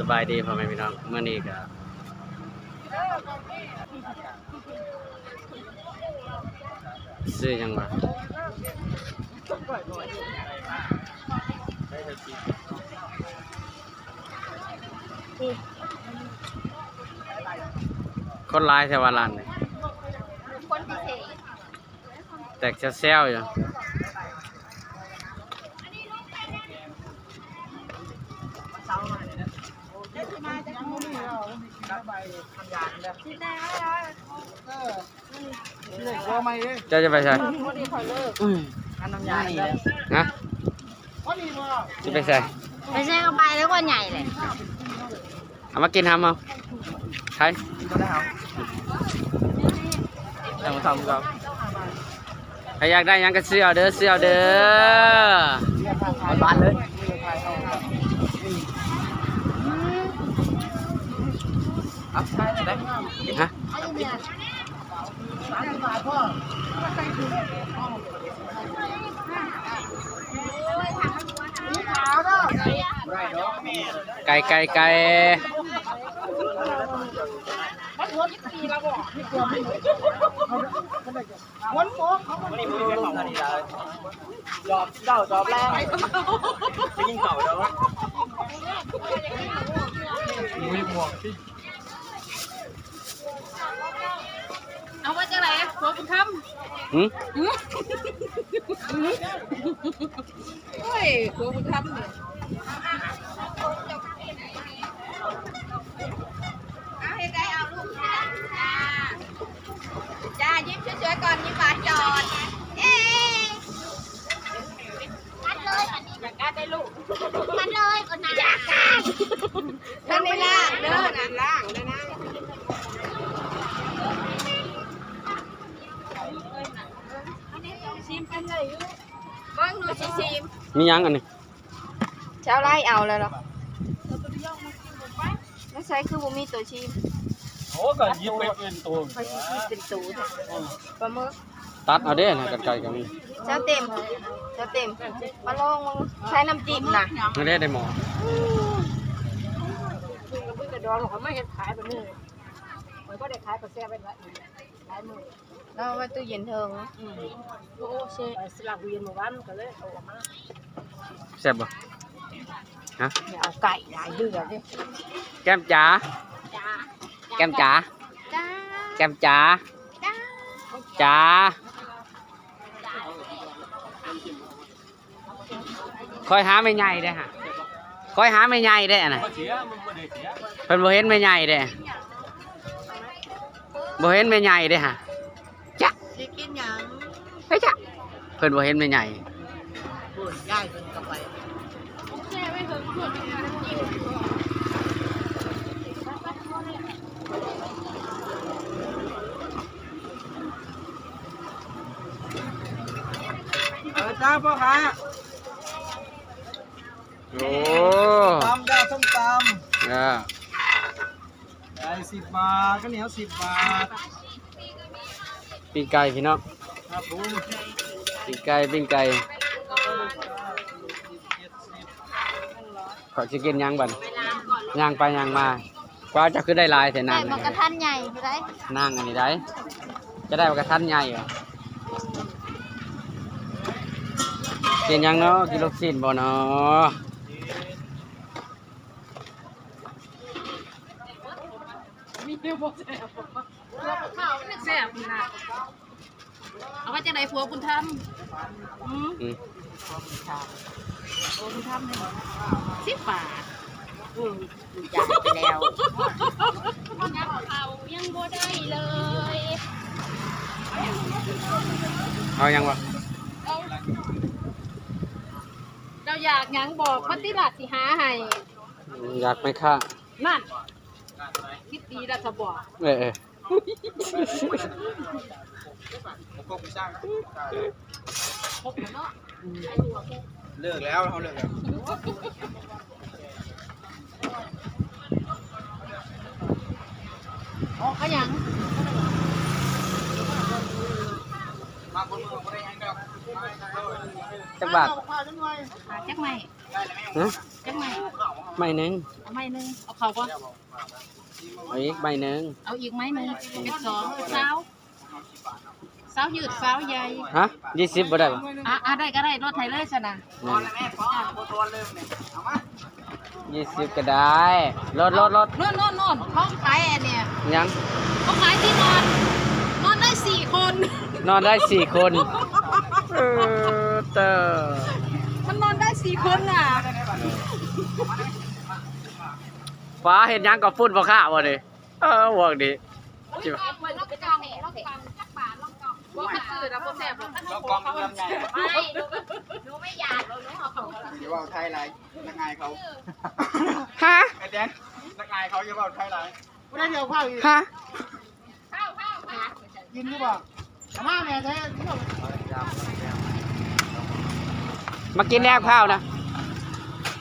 สบายดีพ่อแม่พี่น้องเมื่อนี้ก็ซื้อหยังวะคนหลายแถวร้านนี่คนพิเศษแตกเซลๆอยู่ที่ได้แล้วเลิกว่าไม่เลย เจ้าจะไปใส่พอดีคอยเลิกอันน้ำยานี่เลยฮะพอดีว่าจะไปใส่ไปใช้เข้าไปแล้วก็ใหญ่เลยเอามากินทำเอาใช่ก็ได้เอาแต่มาทำกับใครอยากได้หยังก็ซื้อเอาเด้อซื้อเอาเด้อบ้านเลย เอาใช่ได้ฮะไก่ไก่ไก่วันโป๊กเขาไม่มีเงินของนี่เลยจอบเจ้าจอบแรงไปยิงเก่าแล้ววะมีหมวกที่ เอาไว้จะไหนหัวคุณทหืมำเฮ้ยหัวคุณทำเนี่ยเอาให้ได้เอาลูกจ้าจ้ายิ้มสวยๆก่อนยิ้มหวานจอดเอ๊กัดเลยอันนี้อยากกัดได้ลูกกัดเลยก่อนนะอยากกัดท่านในล่างเด้อนะล่างนะ นะชิมกันเลยเบิ้งหนูชิชิมมีหยังอันนี้เช้าไล่เอาเลยเหรอแล้วใช้คือบุมีตัวชิมโอ้ก็ยิบไปเป็นตัวไปชิชิมเป็นตูดปลาหมึกตัดเอาเด้อนะกันไก่ก็มีเช้าเต็มเช้าเต็มมาลองมึงใช้น้ำจิ้มนะไม่ได้ได้หมอกระดองเขาไม่เห็นขายแบบนี้มันก็ได้ขายกระแซไปละขายมือ เราไว้ตู้เย็นเทิงโอ้เชสลับตู้เย็นหมู่บ้านก็เลยเอาออกมาแซ่บบ่ฮะอย่าเอาไก่หลายเดือดดิแก้มจ๋าจ้าแก้มจ๋าจ้าแก้มจ๋าจ้าจ๋าคอยหาไม่ใหญ่เด้อฮะคอยหาไม่ใหญ่เด้อน่ะเสียมันไม่ได้เสียเพิ่นบ่เห็นไม่ใหญ่เด้อบ่เห็นไม่ใหญ่เด้อฮะจ๊ะสิ กินหยังเฮ้ยจ๊ะเพิ่นบ่เห็นไม่ใหญ่พูดย่ายเพิ่นก็ไปเออจ้าพ่อค้าโอ้ตำจ้าส้มตเออำไก่สิบบาทข้าวเหนียวสิบบาท ปิ้งไก่พี่น้องครับผมปิ้งไก่ปิ้งไก่ขอสิกินหยังบัดย่างไปย่างมากว่าจะคือได้หลายแต่ได้นางมันกระทันใหญ่ไปได้นางอันนี้ได้จะได้กระทันใหญ่เหรอกินหยังเนาะกินลูกชิ้นบ่เนาะมีเดียวบ่แซ่บ ข้าวไม่แซ่บนะเอาไว้จังได๋ผัวคุณทำอืมอืมผัวคุณทำเนี่ยสิบบาทอืมจ่ายไปแล้วเขายังบ่ได้เลยเอาหยังวะเราอยากหยังบอกพัติรัตสิหาให้อยากไหมค่ะนั่นคิดดีแล้วจะบอกเออ เออผมก็ไปสร้างพบแล้วเนาะเลิกแล้วเขาเลิกแล้วอ๋อเขาหยังมาคนมือคนได้ยังเดียวจักบาทหาจักใหม่ฮะจักใหม่ใบหนึ่งเอาไม้หนึงเอาเขาบ่ เอาอีกใบหนึ่งเอาอีกไม้หนึงเป็นสองเสาเสายืดเสาใหญ่ฮะยี่สิบบ่ได้ปะอะอะได้ก็ได้รถไถเลยซะนะพอแล้วแม่พอโคตรเลยเนี่ยเอามายี่สิบก็ได้รถรถรถโน่นโน่นโน่นเขาขายอันเนี่ยยังเขาขายที่นอนนอนได้สี่คน นอนได้สี่คนเออเตอมันนอนได้สี่คนอะ ฟ้าเห็นยังกับฝุ่นบ่ข้าวบ่ดิเออวอกดิจิบเหมือนเราไปจองเนี่ยเราไปจักบาทลองกองว่าคัดซื้อนะพวกแซ่บหรอกแล้วกองเริ่มใหญ่ไม่หนูไม่อยากหรอกหนูเอาของอย่าว่าไทยไรนักงานเขาฮะไอ้แดนนักงานเขาอย่าว่าไทยไรไม่ได้เดี๋ยวข้าวอีกฮะข้าวข้าวข้าวกินหรือเปล่าอาม่าแม่ใช้มากินแนบข้าวนะ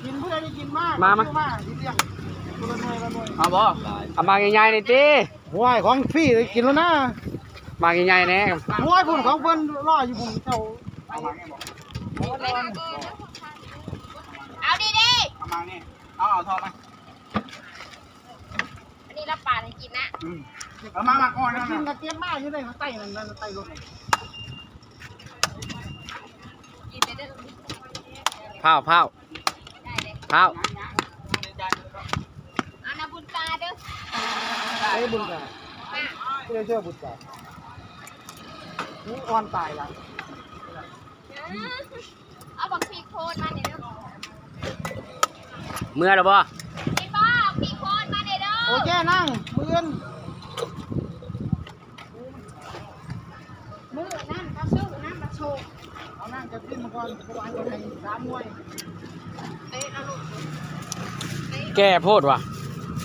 กินเพื่อได้กินมากมามามากที เดียวคนละหน่วยละหน่วยเอาบ่เอามาใหญ่ๆนี่ติหัวไอ้ของฟรีเลยกินแล้วนะมาใหญ่ๆแน่หัวไอ้พุ่นของเพิ่นรออยู่พุ่นเจ้าเอามาไงบอกเอาดีดีเอามานี่เอาเอาทองมาอันนี้รับปากให้กินนะอืมเอามามาก่อนนะกินกระเทียมมากอยู่เลยข้างใต้นั่นนั่นใต้รถกินไปเด้อเผาเผาได้เลยเผาเอานาบุญตา เด้อไอ้บุญกามาไม่ได้เชื่อบุญกานี่อ่อนตายละเอาบักพีโคนมาเด้อเมื่อแล้วบ่พี่ป้าพีโคนมาเด้อโอเคนั่งมือนมือนั่นก็ซื้อนั่นมาโชว์เอานั่งจะกินมาก่อนเพราะว่าอันนี้สามหน่วยเอ้เอาลูกแก้โพดว่ะ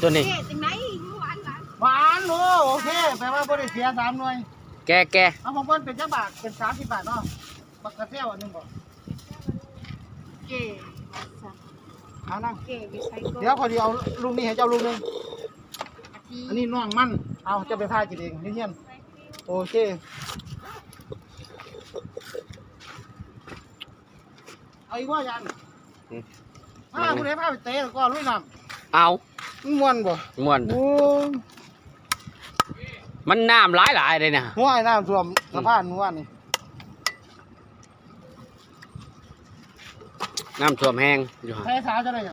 ตัวนี้เอ๊ะจังไหนอยู่หวานหวานหวานโอ้โอเคแปลว่าบ่ได้เสียสามหน่วยแก้แก้เอาของเพิ่นเป็นจักบาทเป็นสามสิบบาทเนาะบักกระเทียมอันหนึงบ่เก๋เอานั่งเก๋ไปใช้ก็เดี๋ยวขอเดียวลุงนี่ให้เจ้าลุงหนึงทีอันนี้น่องมันเอาจะไปพากินเองนี่เฮียนโอเคเอาอีกว่ายันพาคุณให้พาไปเตะแล้วก็ลุยน้เอาำ มันม่วนบ่ม่วน โอ้ยมันน้ำหลายหลายๆเลยนะห้วยน้ำท่วมสะพานม่วนนี่น้ำท่วมแห้งอยู่หั่นแพ้สาวจะได้หยัง